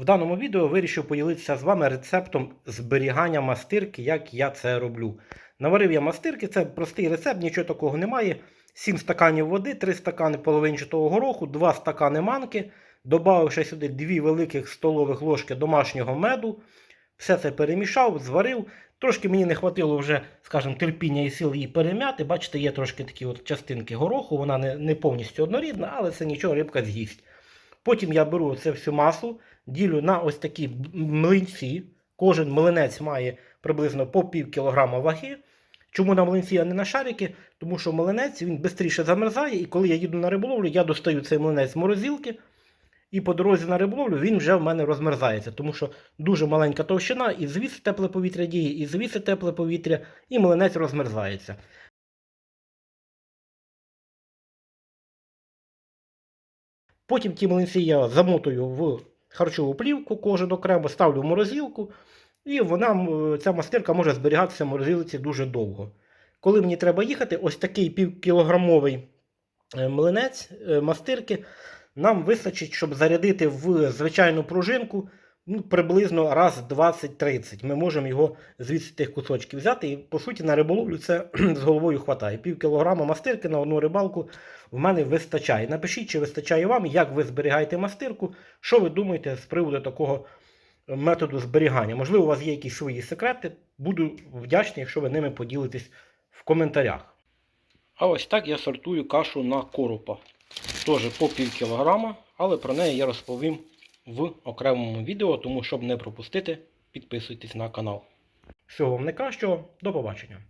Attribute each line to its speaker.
Speaker 1: В даному відео вирішив поділитися з вами рецептом зберігання мастирки, як я це роблю. Наварив я мастирки, це простий рецепт, нічого такого немає. 7 стаканів води, 3 стакани половинчатого гороху, 2 стакани манки. Добавив сюди 2 великих столових ложки домашнього меду. Все це перемішав, зварив. Трошки мені не хватило вже, скажімо, терпіння і сил її перем'яти. Бачите, є трошки такі от частинки гороху, вона не, не повністю однорідна, але це нічого, рибка з'їсть. Потім я беру це всю масу, ділю на ось такі млинці. Кожен млинець має приблизно по пів кілограма ваги. Чому на млинці, а не на шарики? Тому що млинець він швидше замерзає, і коли я їду на риболовлю, я достаю цей млинець з морозилки, і по дорозі на риболовлю він вже в мене розмерзається, тому що дуже маленька товщина, і звідси тепле повітря діє, і звідси тепле повітря, і млинець розмерзається. Потім ті млинці я замотую в харчову плівку, кожен окремо ставлю в морозилку, і вона, ця мастирка може зберігатися в морозилці дуже довго. Коли мені треба їхати, ось такий півкілограмовий е, млинець е, мастирки нам вистачить, щоб зарядити в звичайну пружинку ну, приблизно раз 20-30. Ми можемо його звідси тих кусочків взяти. І по суті на риболовлю це з головою хватає. Пів кілограма мастирки на одну рибалку в мене вистачає. Напишіть, чи вистачає вам, як ви зберігаєте мастирку, що ви думаєте з приводу такого методу зберігання. Можливо, у вас є якісь свої секрети. Буду вдячний, якщо ви ними поділитесь в коментарях. А ось так я сортую кашу на коропа. Теж по пів кілограма, але про неї я розповім в окремому відео, тому щоб не пропустити, підписуйтесь на канал. Всього вам найкращого, до побачення.